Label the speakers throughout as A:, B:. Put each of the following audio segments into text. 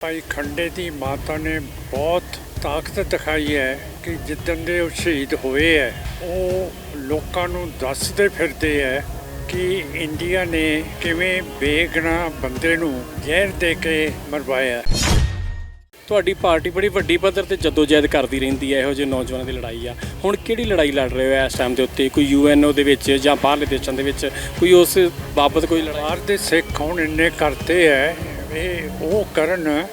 A: ਭਾਈ ਖੰਡੇ ਦੀ ਮਾਤਾ ਨੇ ਬਹੁਤ ਤਾਕਤ ਦਿਖਾਈ ਹੈ ਕਿ ਜਿੱਦਣ ਦੇ ਉਹ ਸ਼ਹੀਦ ਹੋਏ ਹੈ ਉਹ ਲੋਕਾਂ ਨੂੰ ਦੱਸਦੇ ਫਿਰਦੇ ਹੈ ਕਿ ਇੰਡੀਆ ਨੇ ਕਿਵੇਂ ਬੇਗੁਨਾਹ ਬੰਦੇ ਨੂੰ ਜ਼ਹਿਰ ਦੇ ਕੇ ਮਰਵਾਇਆ
B: ਤੁਹਾਡੀ ਪਾਰਟੀ ਬੜੀ ਵੱਡੀ ਪੱਧਰ ਤੇ ਜਦੋਜਹਿਦ ਕਰਦੀ ਰਹਿੰਦੀ ਹੈ ਇਹੋ ਜਿਹੇ ਨੌਜਵਾਨਾਂ ਦੀ ਲੜਾਈ ਆ। ਹੁਣ ਕਿਹੜੀ ਲੜਾਈ ਲੜ ਰਹੇ ਹੋ ਇਸ ਟਾਈਮ ਦੇ ਉੱਤੇ? ਕੋਈ ਯੂਐਨਓ ਦੇ ਵਿੱਚ ਜਾਂ ਬਾਹਰਲੇ ਦੇਸ਼ਾਂ ਦੇ ਵਿੱਚ? ਕੋਈ ਉਸ ਬਾਬਤ ਕੋਈ ਲੜਾਈ?
A: ਬਾਹਰ ਦੇ ਸਿੱਖ ਹੁਣ ਇੰਨੇ ਕਰਤੇ ਹੈ ਇਹ ਉਹ ਕਰਨ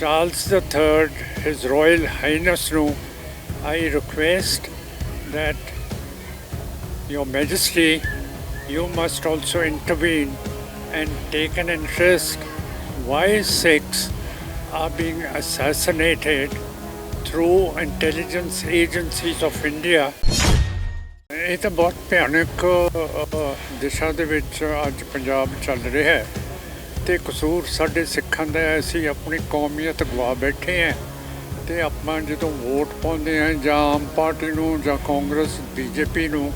A: Charles III his royal highness ਨੂੰ I request that your majesty you must also intervene and take an interest why Sikhs are being assassinated through intelligence agencies of India ਇਹ ਤਾਂ ਬਹੁਤ ਭਿਆਨਕ ਅ, ਦਿਸ਼ਾ ਦੇ ਵਿੱਚ ਅੱਜ ਪੰਜਾਬ ਚੱਲ ਰਿਹਾ ਹੈ ਤੇ ਕਸੂਰ ਸਾਡੇ ਸਿੱਖਾਂ ਦਾ ਹੈ, ਅਸੀਂ ਆਪਣੀ ਕੌਮੀਅਤ ਗਵਾ ਬੈਠੇ ਹਾਂ ਤੇ ਆਪਾਂ ਜਦੋਂ ਵੋਟ ਪਾਉਂਦੇ ਹਾਂ ਜਾਂ ਆਮ ਪਾਰਟੀ ਨੂੰ ਜਾਂ ਕਾਂਗਰਸ ਬੀਜੇਪੀ ਨੂੰ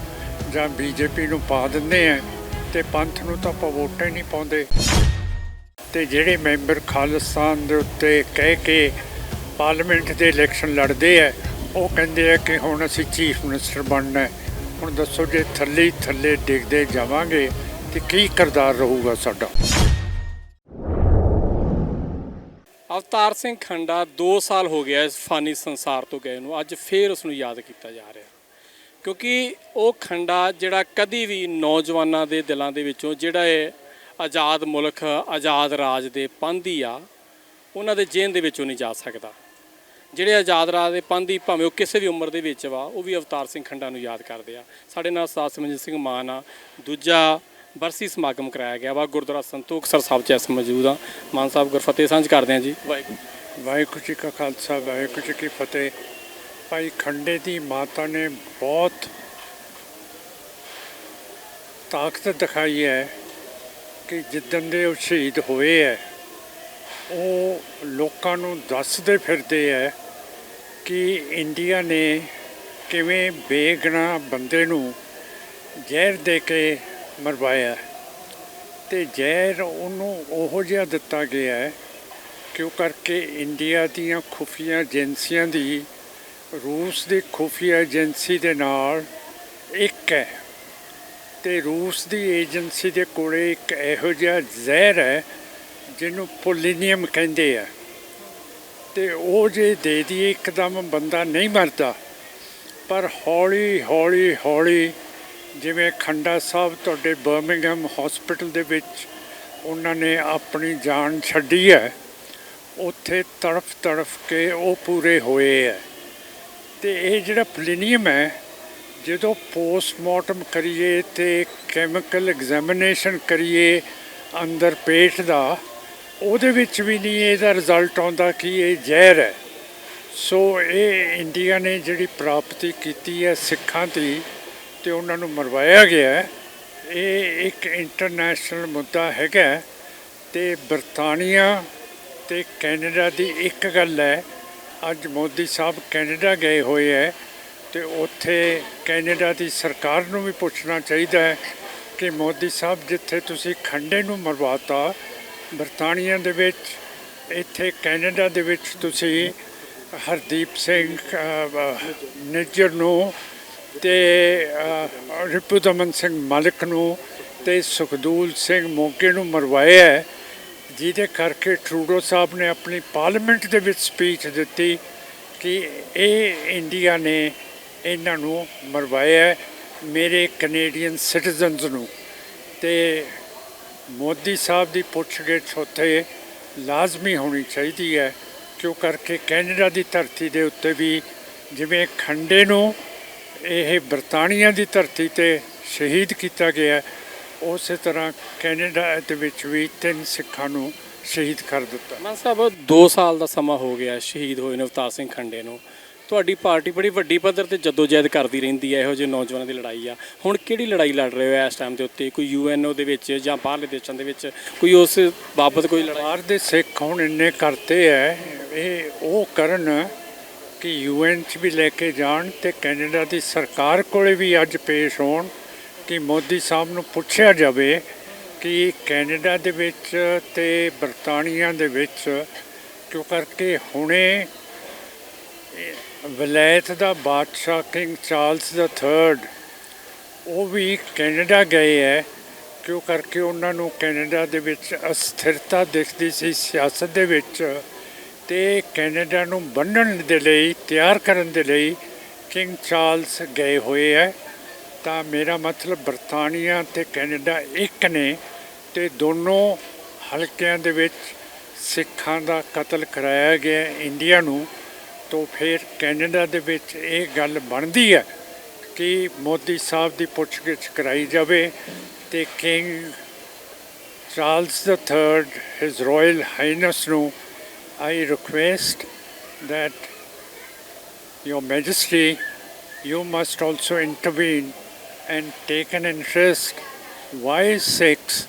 A: ਜਾਂ ਬੀਜੇਪੀ ਨੂੰ ਪਾ ਦਿੰਦੇ ਹਾਂ ਤੇ ਪੰਥ ਨੂੰ ਤਾਂ ਆਪਾਂ ਵੋਟਾਂ ਹੀ ਨਹੀਂ ਪਾਉਂਦੇ। ਤੇ ਜਿਹੜੇ ਮੈਂਬਰ ਖਾਲਿਸਤਾਨ ਦੇ ਉੱਤੇ ਕਹਿ ਕੇ ਪਾਰਲੀਮੈਂਟ ਦੇ ਇਲੈਕਸ਼ਨ ਲੜਦੇ ਆ ਉਹ ਕਹਿੰਦੇ ਆ ਕਿ ਹੁਣ ਅਸੀਂ ਚੀਫ ਮਿਨਿਸਟਰ ਬਣਨਾ ਹੈ। ਹੁਣ ਦੱਸੋ ਜੇ ਥੱਲੇ ਥੱਲੇ ਡਿੱਗਦੇ ਜਾਵਾਂਗੇ ਤੇ ਕੀ ਕਰਦਾਰ ਰਹੂਗਾ ਸਾਡਾ?
B: ਅਵਤਾਰ ਸਿੰਘ ਖੰਡਾ 2 ਸਾਲ ਹੋ ਗਿਆ ਇਸ ਫਾਨੀ ਸੰਸਾਰ ਤੋਂ ਗਏ ਨੂੰ। ਅੱਜ ਫੇਰ ਉਸ ਨੂੰ ਯਾਦ ਕੀਤਾ ਜਾ ਰਿਹਾ। ਕਿਉਂਕਿ ਉਹ ਖੰਡਾ ਜਿਹੜਾ ਕਦੀ ਵੀ ਨੌਜਵਾਨਾਂ ਦੇ ਦਿਲਾਂ ਦੇ ਵਿੱਚੋਂ ਜਿਹੜਾ ਇਹ ਆਜ਼ਾਦ ਮੁਲਕ, ਆਜ਼ਾਦ ਰਾਜ ਦੇ ਪੰਧੀ ਆ, ਉਹਨਾਂ ਦੇ ਜੇਨ ਦੇ ਵਿੱਚੋਂ ਨਹੀਂ ਜਾ ਸਕਦਾ। ਜਿਹੜੇ ਆਜ਼ਾਦ ਰਾਜ ਦੇ ਪੰਧੀ ਭਾਵੇਂ ਉਹ ਕਿਸੇ ਵੀ ਉਮਰ ਦੇ ਵਿੱਚ ਵਾ, ਉਹ ਵੀ ਅਵਤਾਰ ਸਿੰਘ ਖੰਡਾ ਨੂੰ ਯਾਦ ਕਰਦੇ ਆ। ਸਾਡੇ ਨਾਲ ਸਾਧ ਸਮਝਨ ਸਿੰਘ ਮਾਨ ਆ। ਦੂਜਾ ਬਰਸੀ ਸਮਾਗਮ ਕਰਾਇਆ ਗਿਆ ਵਾ, ਗੁਰਦੁਆਰਾ ਸੰਤੋਖ ਸਰ ਸਾਹਿਬ ਚ ਇਸ ਮੌਜੂਦ ਆ। ਮਾਨ ਸਾਹਿਬ ਗੁਰਫਤਿਹ ਸਾਂਝ ਕਰਦੇ ਆ ਜੀ। ਵਾਹਿਗੁਰੂ
A: ਵਾਹਿਗੁਰੂ ਜੀ ਕਾ ਖਾਲਸਾ, ਵਾਹਿਗੁਰੂ ਜੀ ਕੀ ਫਤਿਹ। ਭਾਈ ਖੰਡੇ ਦੀ ਮਾਤਾ ਨੇ ਬਹੁਤ ਤਾਕਤ ਦਿਖਾਈ ਹੈ ਕਿ ਜਿੱਦਣ ਦੇ ਉਹ ਸ਼ਹੀਦ ਹੋਏ ਹੈ, ਉਹ ਲੋਕਾਂ ਨੂੰ ਦੱਸਦੇ ਫਿਰਦੇ ਹੈ ਕਿ ਇੰਡੀਆ ਨੇ ਕਿਵੇਂ ਬੇਗਨਾ ਬੰਦੇ ਨੂੰ ਜ਼ਹਿਰ ਦੇ ਕੇ ਮਰਵਾਇਆ। ਤੇ ਜ਼ਹਿਰ ਉਹਨੂੰ ਉਹੋ ਜਿਹਾ ਦਿੱਤਾ ਗਿਆ ਹੈ ਕਿਉਂ ਕਰਕੇ ਇੰਡੀਆ ਦੀਆਂ ਖੁਫੀਆ ਏਜੰਸੀਆਂ ਦੀ, ਰੂਸ ਦੀ ਖੁਫੀਆ ਏਜੰਸੀ ਦੇ ਨਾਲ ਇੱਕ ਹੈ। ਤੇ ਰੂਸ ਦੀ ਏਜੰਸੀ ਦੇ ਕੋਲੇ ਇੱਕ ਇਹੋ ਜਿਹਾ ਜ਼ਹਿਰ ਹੈ ਜਿਹਨੂੰ ਪੋਲੀਨੀਅਮ ਕਹਿੰਦੇ ਆ। ਤੇ ਉਹ ਜੇ ਦੇ ਦੀ ਇੱਕਦਮ ਬੰਦਾ ਨਹੀਂ ਮਰਦਾ। ਪਰ ਹੌਲੀ ਹੌਲੀ ਹੌਲੀ ਜਿਵੇਂ ਖੰਡਾ ਸਾਹਿਬ ਤੁਹਾਡੇ ਬਰਮਿੰਗਮ ਹਸਪੀਟਲ ਦੇ ਵਿੱਚ ਉਹਨਾਂ ਨੇ ਆਪਣੀ ਜਾਨ ਛੱਡੀ ਹੈ, ਉੱਥੇ ਤੜਫ ਤੜਫ ਕੇ ਉਹ ਪੂਰੇ ਹੋਏ ਹੈ। ਤੇ ਇਹ ਜਿਹੜਾ ਪਲੀਨੀਅਮ ਹੈ, ਜਦੋਂ ਪੋਸਟਮਾਰਟਮ ਕਰੀਏ ਤੇ ਕੈਮੀਕਲ ਐਗਜ਼ਾਮੀਨੇਸ਼ਨ ਕਰੀਏ ਅੰਦਰ ਪੇਟ ਦਾ, ਉਹਦੇ ਵਿੱਚ ਵੀ ਨਹੀਂ ਇਹਦਾ ਰਿਜ਼ਲਟ ਆਉਂਦਾ ਕਿ ਇਹ ਜ਼ਹਿਰ ਹੈ। ਸੋ ਇਹ ਇੰਡੀਆ ਨੇ ਜਿਹੜੀ ਪ੍ਰਾਪਤੀ ਕੀਤੀ ਹੈ ਸਿੱਖਾਂ ਦੀ ਤੇ ਉਹਨਾਂ ਨੂੰ ਮਰਵਾਇਆ ਗਿਆ ਇਹ ਇੱਕ ਇੰਟਰਨੈਸ਼ਨਲ ਮੁੱਦਾ ਹੈਗਾ ਤੇ ਬਰਤਾਨੀਆ ਤੇ ਕੈਨੇਡਾ ਦੀ ਇੱਕ ਗੱਲ ਹੈ, ਅੱਜ ਮੋਦੀ ਸਾਹਿਬ ਕੈਨੇਡਾ ਗਏ ਹੋਏ ਹੈ ਤੇ ਉੱਥੇ ਕੈਨੇਡਾ ਦੀ ਸਰਕਾਰ ਨੂੰ ਵੀ ਪੁੱਛਣਾ ਚਾਹੀਦਾ ਹੈ ਕਿ ਮੋਦੀ ਸਾਹਿਬ ਜਿੱਥੇ ਤੁਸੀਂ ਖੰਡੇ ਨੂੰ ਮਰਵਾਤਾ, ਬਰਤਾਨੀਆ ਦੇ ਵਿੱਚ, ਇੱਥੇ ਕੈਨੇਡਾ ਦੇ ਵਿੱਚ ਤੁਸੀਂ ਹਰਦੀਪ ਸਿੰਘ ਨਿੱਜਰ ਨੂੰ ਤੇ ਰਿਪੂ ਦਮਨ ਸਿੰਘ ਮਲਿਕ ਨੂੰ ਤੇ ਸੁਖਦੂਲ ਸਿੰਘ ਮੋਗੇ ਨੂੰ ਮਰਵਾਇਆ ਜਿਹਦੇ ਕਰਕੇ ਟਰੂਡੋ ਸਾਹਿਬ ਨੇ ਆਪਣੀ ਪਾਰਲੀਮੈਂਟ ਦੇ ਵਿੱਚ ਸਪੀਚ ਦਿੱਤੀ ਕਿ ਇਹ ਇੰਡੀਆ ਨੇ ਇਹਨਾਂ ਨੂੰ ਮਰਵਾਇਆ ਮੇਰੇ ਕੈਨੇਡੀਅਨ ਸਿਟੀਜ਼ਨਸ ਨੂੰ। ਤੇ ਮੋਦੀ ਸਾਹਿਬ ਦੀ ਪੁੱਛਗਿੱਛ ਉੱਥੇ ਲਾਜ਼ਮੀ ਹੋਣੀ ਚਾਹੀਦੀ ਹੈ, ਕਿਉਂ ਕਰਕੇ ਕੈਨੇਡਾ ਦੀ ਧਰਤੀ ਦੇ ਉੱਤੇ ਵੀ ਜਿਵੇਂ ਖੰਡੇ ਨੂੰ ਇਹ ਬਰਤਾਨੀਆ ਦੀ ਧਰਤੀ ਤੇ ਸ਼ਹੀਦ ਕੀਤਾ ਗਿਆ ਉਸੇ ਤਰ੍ਹਾਂ ਕੈਨੇਡਾ ਦੇ ਵਿੱਚ ਵੀ ਤਿੰਨ ਸਿੱਖਾਂ ਨੂੰ ਸ਼ਹੀਦ ਕਰ ਦਿੱਤਾ।
B: ਮਾਨ ਸਾਹਿਬ 2 ਸਾਲ ਦਾ ਸਮਾਂ ਹੋ ਗਿਆ ਸ਼ਹੀਦ ਹੋਏ ਨੇ ਅਵਤਾਰ ਸਿੰਘ ਖੰਡੇ ਨੂੰ। ਤੁਹਾਡੀ ਪਾਰਟੀ ਬੜੀ ਵੱਡੀ ਪੱਧਰ ਤੇ ਜਦੋਜਹਿਦ ਕਰਦੀ ਰਹਿੰਦੀ ਹੈ ਇਹੋ ਜਿਹੇ ਨੌਜਵਾਨਾਂ ਦੀ ਲੜਾਈ ਆ। ਹੁਣ ਕਿਹੜੀ ਲੜਾਈ ਲੜ ਰਹੇ ਹੋ ਇਸ ਟਾਈਮ ਦੇ ਉੱਤੇ? ਕੋਈ ਯੂਐਨਓ ਦੇ ਵਿੱਚ ਜਾਂ ਬਾਹਰਲੇ ਦੇਸ਼ਾਂ ਦੇ ਵਿੱਚ? ਕੋਈ ਉਸ ਬਾਬਤ ਕੋਈ ਲੜਾਈ?
A: ਬਾਹਰ ਦੇ ਸਿੱਖ ਹੁਣ ਇੰਨੇ ਕਰਤੇ ਹੈ ਇਹ ਉਹ ਕਰਨ ਕਿ ਯੂਐਨ ਚ ਵੀ ਲੈ ਕੇ ਜਾਣ ਤੇ ਕੈਨੇਡਾ ਦੀ ਸਰਕਾਰ ਕੋਲੇ ਵੀ ਅੱਜ ਪੇਸ਼ ਹੋਣ ਕਿ ਮੋਦੀ ਸਾਹਿਬ ਨੂੰ ਪੁੱਛਿਆ ਜਾਵੇ ਕਿ ਕੈਨੇਡਾ ਦੇ ਵਿੱਚ ਤੇ ਬਰਤਾਨੀਆ ਦੇ ਵਿੱਚ ਕਿਉਂ ਕਰਕੇ ਹੁਣੇ ਇਹ ਦਾ ਬਾਦਸ਼ਾਹ ਕਿੰਗ ਚਾਰਲਸ ਦਾ 3rd ਉਹ ਵੀ ਕੈਨੇਡਾ ਗਏ ਹੈ, ਕਿਉਂ ਕਰਕੇ ਉਹਨਾਂ ਨੂੰ ਕੈਨੇਡਾ ਦੇ ਵਿੱਚ ਅਸਥਿਰਤਾ ਦਿਖਦੀ ਸੀ ਸਿਆਸਤ ਦੇ ਵਿੱਚ ਤੇ ਕੈਨੇਡਾ ਨੂੰ ਬੰਨਣ ਦੇ ਲਈ, ਤਿਆਰ ਕਰਨ ਦੇ ਲਈ ਕਿੰਗ ਚਾਰਲਸ ਗਏ ਹੋਏ ਹੈ। ਤਾਂ ਮੇਰਾ ਮਤਲਬ ਬਰਤਾਨੀਆ ਤੇ ਕੈਨੇਡਾ ਇੱਕ ਨੇ ਤੇ ਦੋਨੋਂ ਹਲਕਿਆਂ ਦੇ ਵਿੱਚ ਸਿੱਖਾਂ ਦਾ ਕਤਲ ਕਰਾਇਆ ਗਿਆ ਇੰਡੀਆ ਨੂੰ। ਤੋਂ ਫਿਰ ਕੈਨੇਡਾ ਦੇ ਵਿੱਚ ਇਹ ਗੱਲ ਬਣਦੀ ਹੈ ਕਿ ਮੋਦੀ ਸਾਹਿਬ ਦੀ ਪੁੱਛਗਿੱਛ ਕਰਾਈ ਜਾਵੇ ਤੇ King Charles the third, his royal ਨੂੰ I request that your majesty you must also intervene and take an interest why Sikhs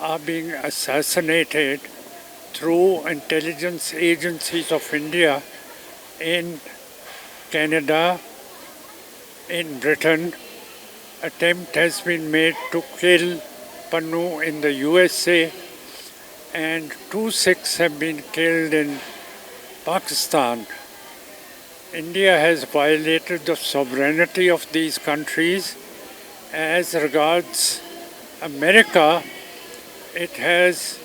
A: are being assassinated through intelligence agencies of India in Canada, in Britain. Attempt has been made to kill Pannu in the USA, and two Sikhs have been killed in Pakistan. India has violated the sovereignty of these countries. As regards America, it has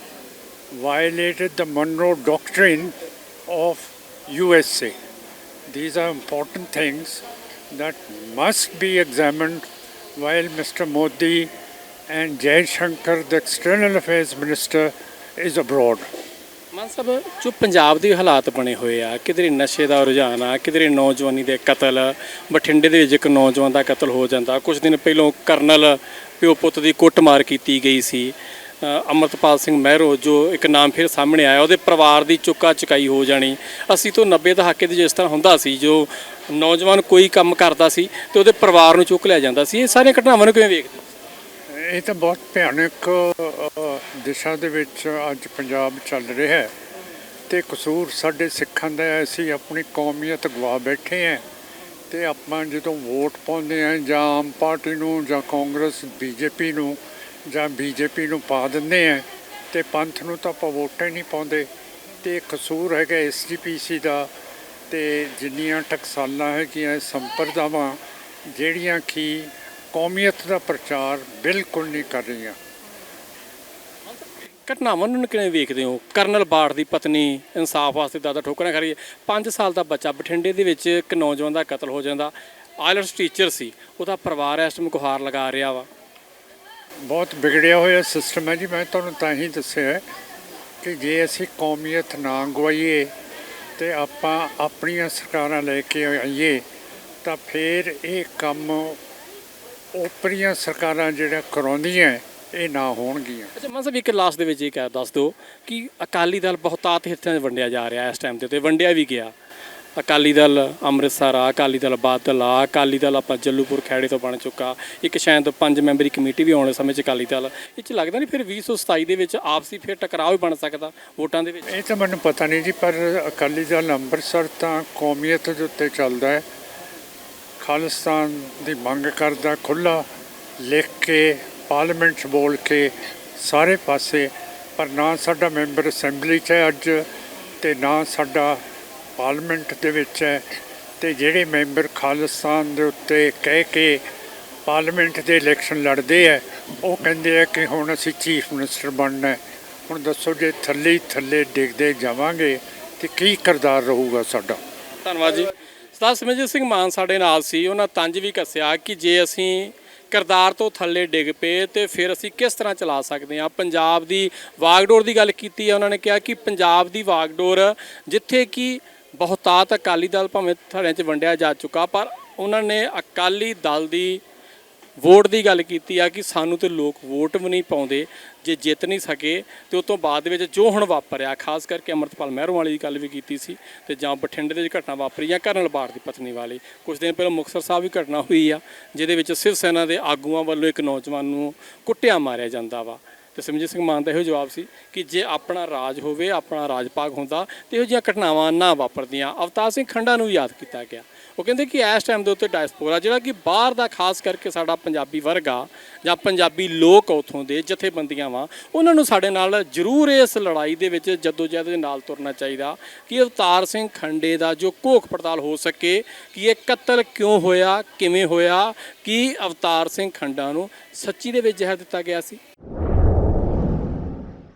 A: violated the Monroe Doctrine of USA. These are important things that must be examined while Mr. Modi and Jai Shankar, the External Affairs Minister, is abroad
B: Mann Sahib ਜੋ ਪੰਜਾਬ ਦੇ ਹਾਲਾਤ ਬਣੇ ਹੋਏ ਆ ਕਿਧਰੇ ਨਸ਼ੇ ਦਾ ਰੁਝਾਨ ਆ ਕਿਧਰੇ ਨੌਜਵਾਨੀ ਦੇ ਕਤਲ ਬਠਿੰਡੇ ਦੇ ਵਿੱਚ ਇੱਕ ਨੌਜਵਾਨ ਦਾ ਕਤਲ ਹੋ ਜਾਂਦਾ। ਕੁਝ ਦਿਨ ਪਹਿਲਾਂ ਕਰਨਲ ਪਿਓ ਪੁੱਤ ਦੀ ਕੁੱਟਮਾਰ ਕੀਤੀ ਗਈ ਸੀ। ਅ, ਅਮਰਤਪਾਲ ਸਿੰਘ ਮਹਿਰੋ ਜੋ ਇੱਕ ਨਾਮ ਫਿਰ ਸਾਹਮਣੇ ਆਇਆ ਉਹਦੇ ਪਰਿਵਾਰ ਦੀ ਚੁੱਕਾ ਚੁਕਾਈ ਹੋ ਜਾਣੀ। ਅਸੀਂ ਤੋਂ 90 ਦਹਾਕੇ ਦੇ ਜਿਸ ਤਰ੍ਹਾਂ ਹੁੰਦਾ ਸੀ ਜੋ ਨੌਜਵਾਨ ਕੋਈ ਕੰਮ ਕਰਦਾ ਸੀ ਤੇ ਉਹਦੇ ਪਰਿਵਾਰ ਨੂੰ ਚੁੱਕ ਲਿਆ ਜਾਂਦਾ ਸੀ। ਇਹ ਸਾਰੀਆਂ ਘਟਨਾਵਾਂ ਨੂੰ ਕਿਵੇਂ ਵੇਖਦੇ
A: ਇਹ ਤਾਂ ਬਹੁਤ ਭਿਆਨਕ ਦਿਸ਼ਾ ਦੇ ਵਿੱਚ ਅੱਜ ਪੰਜਾਬ ਚੱਲ ਰਿਹਾ ਹੈ ਤੇ ਕਸੂਰ ਸਾਡੇ ਸਿੱਖਾਂ ਦਾ ਹੈ, ਅਸੀਂ ਆਪਣੀ ਕੌਮੀਅਤ ਗਵਾ ਬੈਠੇ ਹਾਂ ਤੇ ਆਪਾਂ ਜਦੋਂ ਵੋਟ ਪਾਉਂਦੇ ਹਾਂ ਜਾਂ ਆਮ ਪਾਰਟੀ ਨੂੰ ਜਾਂ ਕਾਂਗਰਸ ਬੀਜੇਪੀ ਨੂੰ ਜਾਂ ਬੀਜੇਪੀ ਨੂੰ ਪਾ ਦਿੰਦੇ ਹਾਂ ਤੇ ਪੰਥ ਨੂੰ ਤਾਂ ਆਪਾਂ ਵੋਟਾਂ ਹੀ ਨਹੀਂ ਪਾਉਂਦੇ ਤੇ ਕਸੂਰ ਹੈਗਾ ਐਸਜੀਪੀਸੀ ਦਾ ਤੇ ਜਿੰਨੀਆਂ ਟਕਸਾਲਾਂ ਹੈਗੀਆਂ ਸੰਪਰਦਾਵਾਂ ਜਿਹੜੀਆਂ ਕਿ ਕੌਮੀਅਤ ਦਾ ਪ੍ਰਚਾਰ ਬਿਲਕੁਲ ਨਹੀਂ ਕਰ ਰਹੀਆਂ।
B: ਘਟਨਾਵਾਂ ਨੂੰ ਕਿਵੇਂ ਵੇਖਦੇ ਹੋ? ਕਰਨਲ ਬਾੜ ਦੀ ਪਤਨੀ ਇਨਸਾਫ ਵਾਸਤੇ ਦਾਦਾ ਠੋਕਰਾਂ ਖਾ ਰਹੀ ਹੈ। 5 ਸਾਲ ਦਾ ਬੱਚਾ ਬਠਿੰਡੇ ਦੇ ਵਿੱਚ ਇੱਕ ਨੌਜਵਾਨ ਦਾ ਕਤਲ ਹੋ ਜਾਂਦਾ। ਆਇਲਟਸ ਟੀਚਰ ਸੀ। ਉਹਦਾ ਪਰਿਵਾਰ ਇਸ ਟਾਈਮ ਗੁਹਾਰ ਲਗਾ ਰਿਹਾ ਵਾ।
A: ਬਹੁਤ ਵਿਗੜਿਆ ਹੋਇਆ ਸਿਸਟਮ ਹੈ ਜੀ। ਮੈਂ ਤੁਹਾਨੂੰ ਤਾਂ ਹੀ ਦੱਸਿਆ ਕਿ ਜੇ ਅਸੀਂ ਕੌਮੀਅਤ ਨਾ ਗਵਾਈਏ ਤੇ ਆਪਾਂ ਆਪਣੀਆਂ ਸਰਕਾਰਾਂ ਲੈ ਕੇ ਆਈਏ ਤਾਂ ਫਿਰ ਇਹ ਕੰਮ ਓਪਰੀਆਂ ਸਰਕਾਰਾਂ ਜਿਹੜਾ ਕਰਾਉਂਦੀਆਂ ਇਹ ਨਾ ਹੋਣਗੀਆਂ।
B: ਅੱਛਾ ਮਾਨ ਸਾਹਿਬ ਇੱਕ ਲਾਸਟ ਦੇ ਵਿੱਚ ਇਹ ਕਹਿ ਦੱਸ ਦਿਓ ਕਿ ਅਕਾਲੀ ਦਲ ਬਹੁਤਾਤ ਹਿੱਸਿਆਂ 'ਚ ਵੰਡਿਆ ਜਾ ਰਿਹਾ ਇਸ ਟਾਈਮ ਤੇ ਤੇ ਵੰਡਿਆ ਵੀ ਗਿਆ। ਅਕਾਲੀ ਦਲ ਅੰਮ੍ਰਿਤਸਰ ਆ ਅਕਾਲੀ ਦਲ ਬਾਦਲ ਆ ਅਕਾਲੀ ਦਲ ਆਪਾਂ ਜੱਲੂਪੁਰ ਖੈੜੇ ਤੋਂ ਬਣ ਚੁੱਕਾ। ਇੱਕ ਸ਼ਾਇਦ ਪੰਜ ਮੈਂਬਰੀ ਕਮੇਟੀ ਵੀ ਆਉਣ ਸਮੇਂ 'ਚ ਅਕਾਲੀ ਦਲ। ਇਹ 'ਚ ਲੱਗਦਾ ਨਹੀਂ ਫਿਰ 2027 ਦੇ ਵਿੱਚ ਆਪਸੀ ਫਿਰ ਟਕਰਾਅ ਵੀ ਬਣ ਸਕਦਾ ਵੋਟਾਂ ਦੇ ਵਿੱਚ?
A: ਇਹ ਤਾਂ ਮੈਨੂੰ ਪਤਾ ਨਹੀਂ ਜੀ ਪਰ ਅਕਾਲੀ ਦਲ ਅੰਮ੍ਰਿਤਸਰ ਤਾਂ ਕੌਮੀਅਤ ਦੇ ਉੱਤੇ ਚੱਲਦਾ ਹੈ। ਖਾਲਿਸਤਾਨ ਦੀ ਮੰਗ ਕਰਦਾ ਖੁੱਲਾ ਲਿਖ ਕੇ, ਪਾਰਲੀਮੈਂਟ 'ਚ ਬੋਲ ਕੇ ਸਾਰੇ ਪਾਸੇ, ਪਰ ਨਾ ਸਾਡਾ ਮੈਂਬਰ ਅਸੈਂਬਲੀ 'ਚ ਹੈ ਅੱਜ ਤੇ ਨਾ ਸਾਡਾ ਪਾਰਲੀਮੈਂਟ ਦੇ ਵਿੱਚ ਹੈ। ਤੇ ਜਿਹੜੇ ਮੈਂਬਰ ਖਾਲਿਸਤਾਨ ਦੇ ਉੱਤੇ ਕਹਿ ਕੇ ਪਾਰਲੀਮੈਂਟ ਦੇ ਇਲੈਕਸ਼ਨ ਲੜਦੇ ਆ ਉਹ ਕਹਿੰਦੇ ਆ ਕਿ ਹੁਣ ਅਸੀਂ ਚੀਫ ਮਿਨਿਸਟਰ ਬਣਨਾ ਹੈ। ਹੁਣ ਦੱਸੋ ਜੇ ਥੱਲੇ ਥੱਲੇ ਡਿੱਗਦੇ ਜਾਵਾਂਗੇ ਤੇ ਕੀ ਕਰਦਾਰ ਰਹੂਗਾ ਸਾਡਾ?
B: ਧੰਨਵਾਦ ਜੀ। ਸਰਦਾਰ ਸਿਮਰਜੀਤ ਸਿੰਘ ਮਾਨ ਸਾਡੇ ਨਾਲ ਸੀ, ਉਹਨਾਂ ਤੰਜ ਵੀ ਕੱਸਿਆ ਕਿ ਜੇ ਅਸੀਂ ਕਰਤਾਰ ਤੋਂ ਥੱਲੇ ਡਿੱਗ ਪਏ ਤੇ ਫਿਰ ਅਸੀਂ ਕਿਸ ਤਰ੍ਹਾਂ ਚਲਾ ਸਕਦੇ ਹਾਂ? ਪੰਜਾਬ ਦੀ ਵਾਗਡੋਰ ਦੀ ਗੱਲ ਕੀਤੀ ਹੈ, ਉਹਨਾਂ ਨੇ ਕਿਹਾ ਕਿ ਪੰਜਾਬ ਦੀ ਵਾਗਡੋਰ ਜਿੱਥੇ ਕਿ ਬਹੁਤਾਤ ਅਕਾਲੀ ਦਲ ਭਾਵੇਂ ਥੜਿਆਂ 'ਚ ਵੰਡਿਆ ਜਾ ਚੁੱਕਾ, ਪਰ ਉਹਨਾਂ ਨੇ ਅਕਾਲੀ ਦਲ ਦੀ ਵੋਟ ਦੀ ਗੱਲ ਕੀਤੀ ਆ ਕਿ ਸਾਨੂੰ ਤੇ ਲੋਕ ਵੋਟ ਵੀ ਨਹੀਂ ਪਾਉਂਦੇ, ਜੇ ਜਿੱਤ ਨਹੀਂ ਸਕੇ, ਤੇ ਉਸ ਤੋਂ ਬਾਅਦ ਦੇ ਵਿੱਚ ਜੋ ਹੁਣ ਵਾਪਰਿਆ, ਖਾਸ ਕਰਕੇ ਅਮਰਤਪਾਲ ਮਹਿਰੋਂ ਵਾਲੀ ਦੀ ਗੱਲ ਵੀ ਕੀਤੀ ਸੀ, ਤੇ ਜਾਂ ਬਠਿੰਡੇ ਦੇ ਵਿੱਚ ਘਟਨਾ ਵਾਪਰੀ ਜਾਂ ਕਰਨਲ ਬਾੜ ਦੀ ਪਤਨੀ ਵਾਲੀ। ਕੁਝ ਦਿਨ ਪਹਿਲਾਂ ਮੁਕਤਸਰ ਸਾਹਿਬ ਵੀ ਘਟਨਾ ਹੋਈ ਆ, ਜਿਹਦੇ ਵਿੱਚ ਸਿਵ ਸੈਨਾ ਦੇ ਆਗੂਆਂ ਵੱਲੋਂ ਇੱਕ ਨੌਜਵਾਨ ਨੂੰ ਕੁੱਟਿਆ ਮਾਰਿਆ ਜਾਂਦਾ ਵਾ। ਤੇ ਸਿਮਰਜੀਤ ਸਿੰਘ ਮਾਨ ਦਾ ਇਹੋ ਜਵਾਬ ਸੀ ਕਿ ਜੇ ਆਪਣਾ ਰਾਜ ਹੋਵੇ, ਆਪਣਾ ਰਾਜ ਭਾਗ ਹੁੰਦਾ, ਤੇ ਇਹੋ ਜਿਹੀਆਂ ਘਟਨਾਵਾਂ ਨਾ ਵਾਪਰਦੀਆਂ। ਅਵਤਾਰ ਸਿੰਘ ਖੰਡਾ ਨੂੰ ਵੀ ਯਾਦ ਕੀਤਾ ਗਿਆ। ਉਹ ਕਹਿੰਦੇ ਕਿ ਇਸ ਟਾਈਮ ਦੇ ਉੱਤੇ ਡਾਇਸਪੋਰਾ ਜਿਹੜਾ ਕਿ ਬਾਹਰ ਦਾ ਖਾਸ ਕਰਕੇ ਸਾਡਾ ਪੰਜਾਬੀ ਵਰਗ ਆ ਜਾਂ ਪੰਜਾਬੀ ਲੋਕ ਉਥੋਂ ਦੇ ਜਥੇਬੰਦੀਆਂ ਵਾ, ਉਹਨਾਂ ਨੂੰ ਸਾਡੇ ਨਾਲ ਜ਼ਰੂਰ ਇਸ ਲੜਾਈ ਦੇ ਵਿੱਚ ਜਦੋਜਹਿਦ ਦੇ ਨਾਲ ਤੁਰਨਾ ਚਾਹੀਦਾ ਕਿ ਅਵਤਾਰ ਸਿੰਘ ਖੰਡੇ ਦਾ ਜੋ ਘੋਖ ਪੜਤਾਲ ਹੋ ਸਕੇ ਕਿ ਇਹ ਕਤਲ ਕਿਉਂ ਹੋਇਆ, ਕਿਵੇਂ ਹੋਇਆ, ਕਿ ਅਵਤਾਰ ਸਿੰਘ ਖੰਡਾ ਨੂੰ ਸੱਚੀ ਦੇ ਵਿੱਚ ਜ਼ਹਿਰ ਦਿੱਤਾ ਗਿਆ ਸੀ।